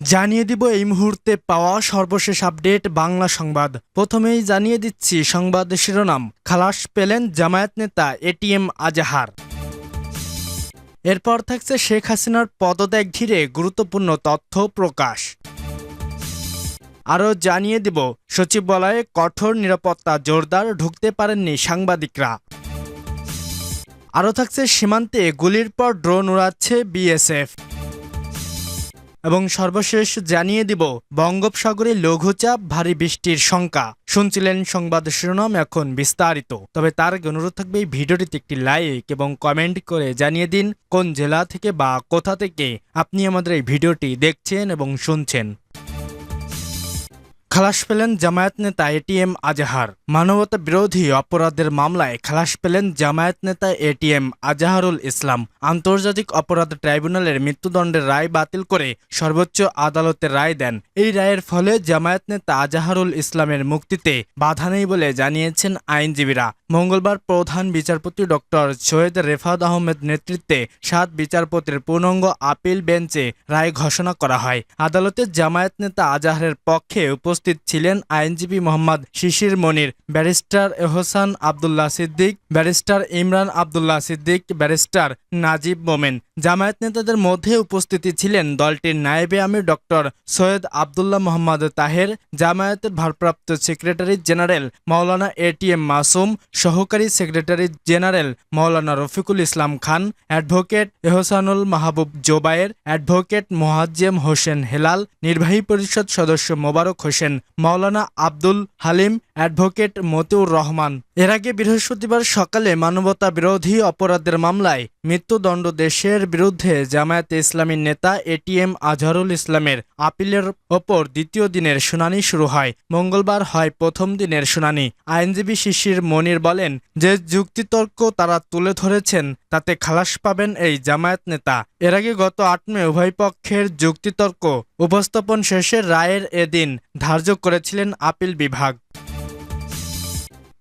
জানিয়ে দিব এই মুহূর্তে পাওয়া সর্বশেষ আপডেট বাংলা সংবাদ। প্রথমেই জানিয়ে দিচ্ছি সংবাদ শিরোনাম। খালাস পেলেন জামায়াত নেতা এটিএম আজাহার। এরপর থাকছে শেখ হাসিনার পদত্যাগ ঘিরে গুরুত্বপূর্ণ তথ্য প্রকাশ। আরও জানিয়ে দেব, সচিবালয়ে কঠোর নিরাপত্তা জোরদার ঢুকতে পারেননি সাংবাদিকরা। আরও থাকছে সীমান্তে গুলির পর ড্রোন উড়াচ্ছে বিএসএফ এবং সর্বশেষ জানিয়ে দিব, বঙ্গোপসাগরে লঘুচাপ, ভারী বৃষ্টির শঙ্কা। শুনছিলেন সংবাদ শিরোনাম এখন বিস্তারিত। তবে তার অনুরোধ থাকবে এই ভিডিওটিতে একটি লাইক এবং কমেন্ট করে জানিয়ে দিন কোন জেলা থেকে বা কোথা থেকে আপনি আমাদের এই ভিডিওটি দেখছেন এবং শুনছেন। খালাস পেলেন জামায়াত নেতা এটিএম আজাহার। মানবতা বিরোধী অপরাধের মামলায় খালাস পেলেন জামায়াত নেতা এটিএম আজাহারুল ইসলাম। আন্তর্জাতিক অপরাধ ট্রাইব্যুনালের মৃত্যুদণ্ডের রায় বাতিল করে সর্বোচ্চ আদালতের রায় দেন। এই রায়ের ফলে জামায়াত নেতা আজাহারুল ইসলামের মুক্তিতে বাধা নেই বলে জানিয়েছেন আইনজীবীরা। মঙ্গলবার প্রধান বিচারপতি ডক্টর সৈয়দ রেফাত আহমেদ নেতৃত্বে সাত বিচারপতির পূর্ণাঙ্গ আপিল বেঞ্চে রায় ঘোষণা করা হয়। আদালতে জামায়াত নেতা আজাহারের পক্ষে উপস্থিত ছিলেন আইনজীবী Mohammad Shishir Monir, barrister Ehsan Abdullah Siddique, barrister Imran Abdullah Siddique, barrister Nazib Momen. Jamaat নেতাদের মধ্যে উপস্থিতি ছিলেন দলটির নায়েবে আমির ডক্টর সৈয়দ আবদুল্লাহ মোহাম্মদ তাহের, জামায়াতের ভারপ্রাপ্ত secretary general Maulana ATM Masum, সহকারী secretary general Maulana Rafiqul Islam Khan, advocate Ehsanul Mahbub Zubair, advocate Mohajjem Hossain Helal, নির্বাহী পরিষদ সদস্য মোবারক হোসেন, মাওলানা আব্দুল হালিম, অ্যাডভোকেট মতিউর রহমান। এর আগে বৃহস্পতিবার সকালে মানবতা বিরোধী অপরাধের মামলায় মৃত্যুদণ্ড দেশের বিরুদ্ধে জামায়াতে ইসলামীর নেতা এটিএম আজহারুল ইসলামের আপিলের ওপর দ্বিতীয় দিনের শুনানি শুরু হয়। মঙ্গলবার হয় প্রথম দিনের শুনানি। আইনজীবী শিশির মনির বলেন, যে যুক্তিতর্ক তারা তুলে ধরেছেন, তাতে খালাস পাবেন এই জামায়াত নেতা। এর আগে গত আট মে উভয় পক্ষের যুক্তিতর্ক উপস্থাপন শেষে রায়ের এদিন ধার্য করেছিলেন আপিল বিভাগ।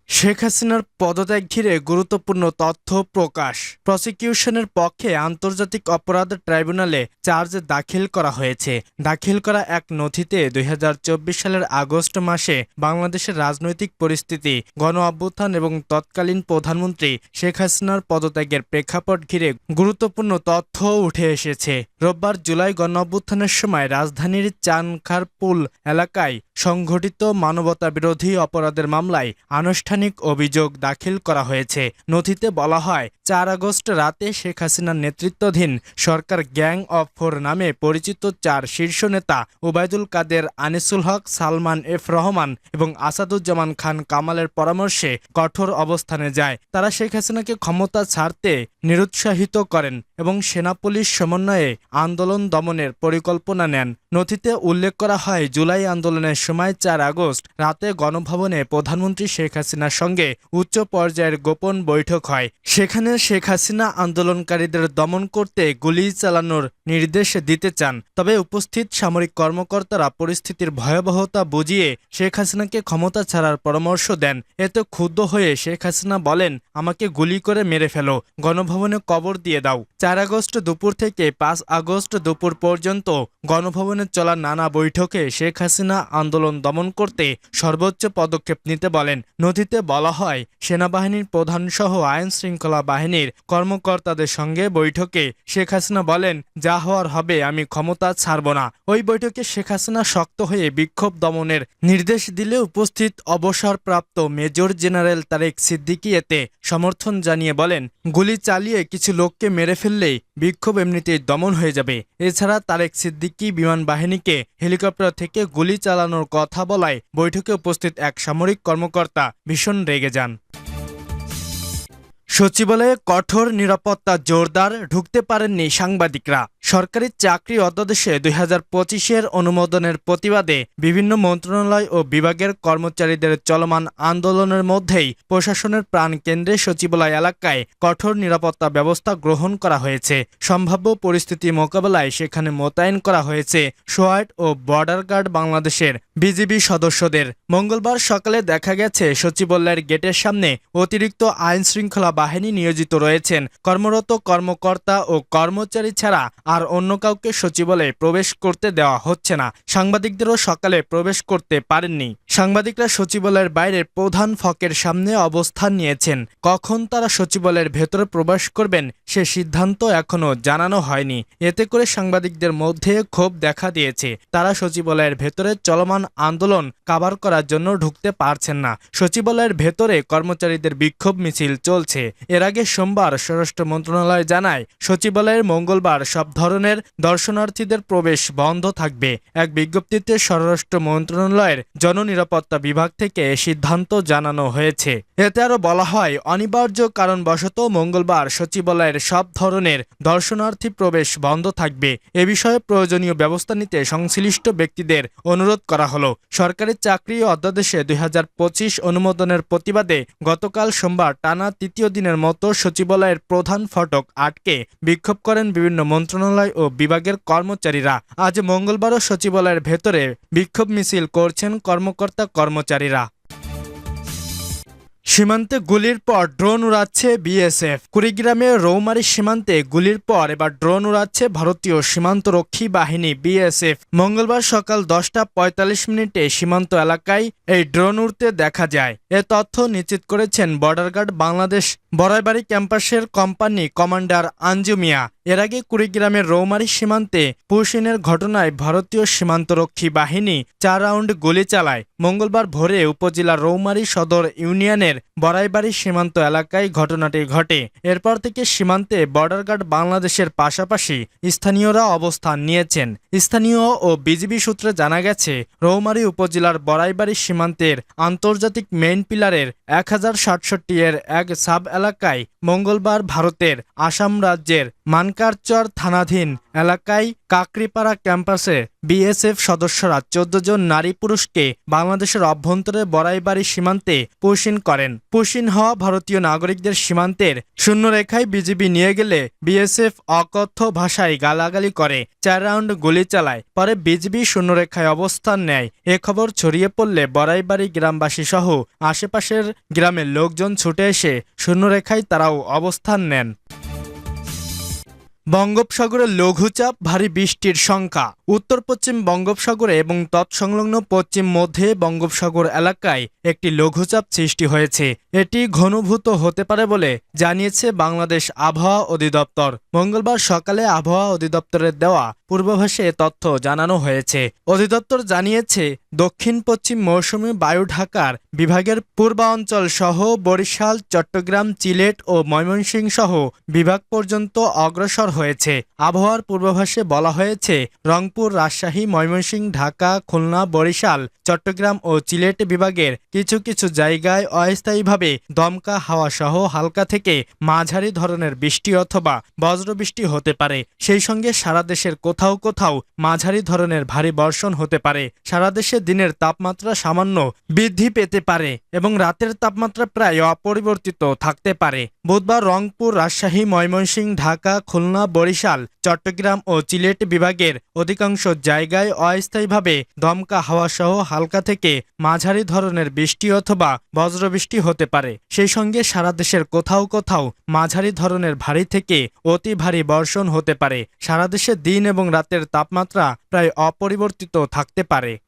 শেখ হাসিনার পদত্যাগ ঘিরে গুরুত্বপূর্ণ তথ্য প্রকাশ। প্রসিকিউশনের পক্ষে আন্তর্জাতিক অপরাধ ট্রাইব্যুনালে চার্জ দাখিল করা হয়েছে। দাখিল করা এক নথিতে দুই হাজার চব্বিশ সালের আগস্ট মাসে বাংলাদেশের রাজনৈতিক পরিস্থিতি, গণ অভ্যুত্থান এবং তৎকালীন প্রধানমন্ত্রী শেখ হাসিনার পদত্যাগের প্রেক্ষাপট ঘিরে গুরুত্বপূর্ণ তথ্য উঠে এসেছে। রোববার জুলাই গণ অভ্যুত্থানের সময় রাজধানীর চানখারপুল এলাকায় সংঘটিত মানবতা বিরোধী অপরাধের মামলায় আনুষ্ঠানিক অভিযোগ দাখিল করা হয়েছে। নথিতে বলা হয় চার আগস্ট রাতে শেখ হাসিনার নেতৃত্বাধীন সরকার গ্যাং অফ ফোর নামে পরিচিত চার শীর্ষ নেতা ওবায়দুল কাদের, আনিসুল হক, সালমান এফ রহমান এবং আসাদুজ্জামান খান কামালের পরামর্শে কঠোর অবস্থানে যায়। তারা শেখ হাসিনাকে ক্ষমতা ছাড়তে নিরুৎসাহিত করেন এবং সেনা পুলিশ সমন্বয়ে আন্দোলন দমনের পরিকল্পনা নেন। নথিতে উল্লেখ করা হয়, জুলাই আন্দোলনের সময় চার আগস্ট রাতে গণভবনে প্রধানমন্ত্রী শেখ হাসিনার সঙ্গে উচ্চ পর্যায়ের গোপন বৈঠক হয়। সেখানে শেখ হাসিনা আন্দোলনকারীদের দমন করতে গুলি চালানোর নির্দেশ দিতে চান, তবে উপস্থিত সামরিক কর্মকর্তারা পরিস্থিতির ভয়াবহতা বুঝিয়ে শেখ হাসিনাকে ক্ষমতা ছাড়ার পরামর্শ দেন। এতে ক্ষুব্ধ হয়ে শেখ হাসিনা বলেন, আমাকে গুলি করে মেরে ফেলো, গণভবনে কবর দিয়ে দাও। চার আগস্ট দুপুর থেকে পাঁচ আগস্ট দুপুর পর্যন্ত গণভবনে চলা নানা বৈঠকে শেখ হাসিনা আন্দোলন দমন করতে সর্বোচ্চ পদক্ষেপ নিতে বলেন। নথিতে বলা হয়, সেনাবাহিনীর প্রধান সহ আইন শৃঙ্খলা বাহিনীর কর্মকর্তাদের সঙ্গে বৈঠকে শেখ হাসিনা বলেন, যা হওয়ার হবে, আমি ক্ষমতা ছাড়ব না। ওই বৈঠকে শেখ হাসিনা শক্ত হয়ে বিক্ষোভ দমনের নির্দেশ দিলে উপস্থিত অবসরপ্রাপ্ত মেজর জেনারেল তারেক সিদ্দিকি এতে সমর্থন জানিয়ে বলেন, গুলি চালিয়ে কিছু লোককে মেরে ফেললেই বিক্ষোভ এমনিতেই দমন হয়ে যাবে। এছাড়া তারেক সিদ্দিকি বিমান বাহিনীকে হেলিকপ্টার থেকে গুলি চালানোর কথা বলায় বৈঠকে উপস্থিত এক সামরিক কর্মকর্তা ভীষণ রেগে যান। সচিবালয়ে কঠোর নিরাপত্তা জোরদার ঢুকতে পারেননি সাংবাদিকরা। সরকারি চাকরি অধ্যাদেশে দুই হাজার পঁচিশের অনুমোদনের প্রতিবাদে বিভিন্ন মন্ত্রণালয় ও বিভাগের কর্মচারীদের চলমান আন্দোলনের মধ্যেই প্রশাসনের প্রাণকেন্দ্রে সচিবালয় এলাকায় কঠোর নিরাপত্তা ব্যবস্থা গ্রহণ করা হয়েছে। সম্ভাব্য পরিস্থিতি মোকাবেলায় সেখানে মোতায়েন করা হয়েছে সোয়াইট ও বর্ডার গার্ড বাংলাদেশের বিজিবি সদস্যদের। মঙ্গলবার সকালে দেখা গেছে, সচিবালয়ের গেটের সামনে অতিরিক্ত আইন শৃঙ্খলা বাহিনী নিয়োজিত রয়েছেন। কর্মরত কর্মকর্তা ও কর্মচারী ছাড়া আর অন্য কাউকে সচিবালয়ে প্রবেশ করতে দেওয়া হচ্ছে না। সাংবাদিকদেরও সকালে প্রবেশ করতে পারেননি। সাংবাদিকরা সচিবালয়ের বাইরের প্রধান ফকের সামনে অবস্থান নিয়েছেন। কখন তারা সচিবালয়ের ভেতরে প্রবেশ করবেন সে সিদ্ধান্ত এখনও জানানো হয়নি। এতে করে সাংবাদিকদের মধ্যে ক্ষোভ দেখা দিয়েছে। তারা সচিবালয়ের ভেতরে চলমান আন্দোলন কাবার করার জন্য ঢুকতে পারছেন না। সচিবালয়ের ভেতরে কর্মচারীদের বিক্ষোভ মিছিল চলছে। এর আগে সোমবার স্বরাষ্ট্র মন্ত্রণালয় জানায়, সচিবালয়ের মঙ্গলবার সব ধরনের দর্শনার্থীদের প্রবেশ বন্ধ থাকবে। এক বিজ্ঞপ্তিতে স্বরাষ্ট্র মন্ত্রণালয়ের জননিরাপত্তা বিভাগ থেকে সিদ্ধান্ত জানানো হয়েছে। এতে আরও বলা হয়, অনিবার্য কারণবশত মঙ্গলবার সচিবালয়ের সব ধরনের দর্শনার্থী প্রবেশ বন্ধ থাকবে। এ বিষয়ে প্রয়োজনীয় ব্যবস্থা নিতে সংশ্লিষ্ট ব্যক্তিদের অনুরোধ করা হলো। সরকারি চাকরি অধ্যাদেশে দুই হাজার পঁচিশ অনুমোদনের প্রতিবাদে গতকাল সোমবার টানা তৃতীয় দিনের মতো সচিবালয়ের প্রধান ফটক আটকে বিক্ষোভ করেন বিভিন্ন মন্ত্রণালয় ও বিভাগের কর্মচারীরা। আজ মঙ্গলবারও সচিবালয়ের ভেতরে বিক্ষোভ মিছিল করছেন কর্মকর্তা কর্মচারীরা। সীমান্তে গুলির পর ড্রোন উড়াচ্ছে বিএসএফ। কুড়িগ্রামের রৌমারী সীমান্তে গুলির পর এবার ড্রোন উড়াচ্ছে ভারতীয় সীমান্তরক্ষী বাহিনী বিএসএফ। মঙ্গলবার সকাল দশটা পঁয়তাল্লিশ মিনিটে সীমান্ত এলাকায় এই ড্রোন উড়তে দেখা যায়। এ তথ্য নিশ্চিত করেছেন বর্ডার গার্ড বাংলাদেশ বড়াইবাড়ি ক্যাম্পাসের কোম্পানি কমান্ডার আঞ্জু মিয়া এর আগে কুড়িগ্রামের রৌমারি সীমান্তে পুশিনের ঘটনায় ভারতীয় সীমান্তরক্ষী বাহিনী চার রাউন্ড গুলি চালায়। মঙ্গলবার ভোরে উপজেলার রৌমারী সদর ইউনিয়নের বড়াইবাড়ি সীমান্ত এলাকায় ঘটনাটি ঘটে। এরপর থেকে সীমান্তে বর্ডার গার্ড বাংলাদেশের পাশাপাশি স্থানীয়রা অবস্থান নিয়েছেন। স্থানীয় ও বিজিবি সূত্রে জানা গেছে, রৌমারী উপজেলার বড়াইবাড়ি সীমান্তের আন্তর্জাতিক মেইন পিলারের এক হাজার সাতষট্টি এর এক সাব এলাকায় মঙ্গলবার ভারতের আসাম রাজ্যের মানকারচর থানাধীন এলাকায় কাকরিপাড়া ক্যাম্পাসে বিএসএফ সদস্যরা চোদ্দ জন নারী পুরুষকে বাংলাদেশের অভ্যন্তরে বড়াইবাড়ি সীমান্তে পুশিন করেন। পুশিন হওয়া ভারতীয় নাগরিকদের সীমান্তের শূন্যরেখায় বিজিবি নিয়ে গেলে বিএসএফ অকথ্য ভাষায় গালাগালি করে, চার রাউন্ড গুলি চালায়, পরে বিজিবি শূন্যরেখায় অবস্থান নেয়। এ খবর ছড়িয়ে পড়লে বড়াইবাড়ি গ্রামবাসী সহ আশেপাশের গ্রামের লোকজন ছুটে এসে শূন্যরেখায় তারাও অবস্থান নেন। বঙ্গোপসাগরে লঘুচাপ, ভারী বৃষ্টির সংখ্যা উত্তর পশ্চিম বঙ্গোপসাগরে এবং তৎসংলগ্ন পশ্চিম মধ্যে বঙ্গোপসাগর এলাকায় একটি লঘুচাপ সৃষ্টি হয়েছে। এটি ঘনভূত হতে পারে বলে জানিয়েছে বাংলাদেশ আবহাওয়া অধিদপ্তর। মঙ্গলবার সকালে আবহাওয়া অধিদপ্তরের দেওয়া পূর্বাভাসে তথ্য জানানো হয়েছে। অধিদপ্তর জানিয়েছে, দক্ষিণ পশ্চিম মৌসুমী বায়ু ঢাকার বিভাগের পূর্বাঞ্চল সহ বরিশাল, চট্টগ্রাম চিলেট ও ময়মনসিংহ সহ বিভাগ পর্যন্ত অগ্রসর হয়েছে। আবহাওয়ার পূর্বাভাসে বলা হয়েছে, রংপুর, রাজশাহী, ময়মনসিংহ, ঢাকা, খুলনা, বরিশাল, চট্টগ্রাম ও চিলেট বিভাগের কিছু কিছু জায়গায় অস্থায়ীভাবে দমকা হাওয়া সহ হালকা থেকে মাঝারি ধরনের বৃষ্টি অথবা বজ্রবৃষ্টি হতে পারে। সেই সঙ্গে সারা দেশের কোথাও কোথাও কোথাও মাঝারি ধরনের ভারী বর্ষণ হতে পারে। সারা দেশে দিনের তাপমাত্রা সামান্য বৃদ্ধি পেতে পারে এবং রাতের তাপমাত্রা প্রায় অপরিবর্তিত থাকতে পারে। বুধবার রংপুর, রাজশাহী, ময়মনসিংহ, ঢাকা, খুলনা, বরিশাল, চট্টগ্রাম ও চিলেট বিভাগের অধিকাংশ জায়গায় অস্থায়ীভাবে দমকা হাওয়া সহ হালকা থেকে মাঝারি ধরনের বৃষ্টি অথবা বজ্রবৃষ্টি হতে পারে। সেই সঙ্গে সারা দেশের কোথাও কোথাও মাঝারি ধরনের ভারী থেকে অতি ভারী বর্ষণ হতে পারে। সারা দেশে দিন এবং রাতের তাপমাত্রা প্রায় অপরিবর্তিত থাকতে পারে।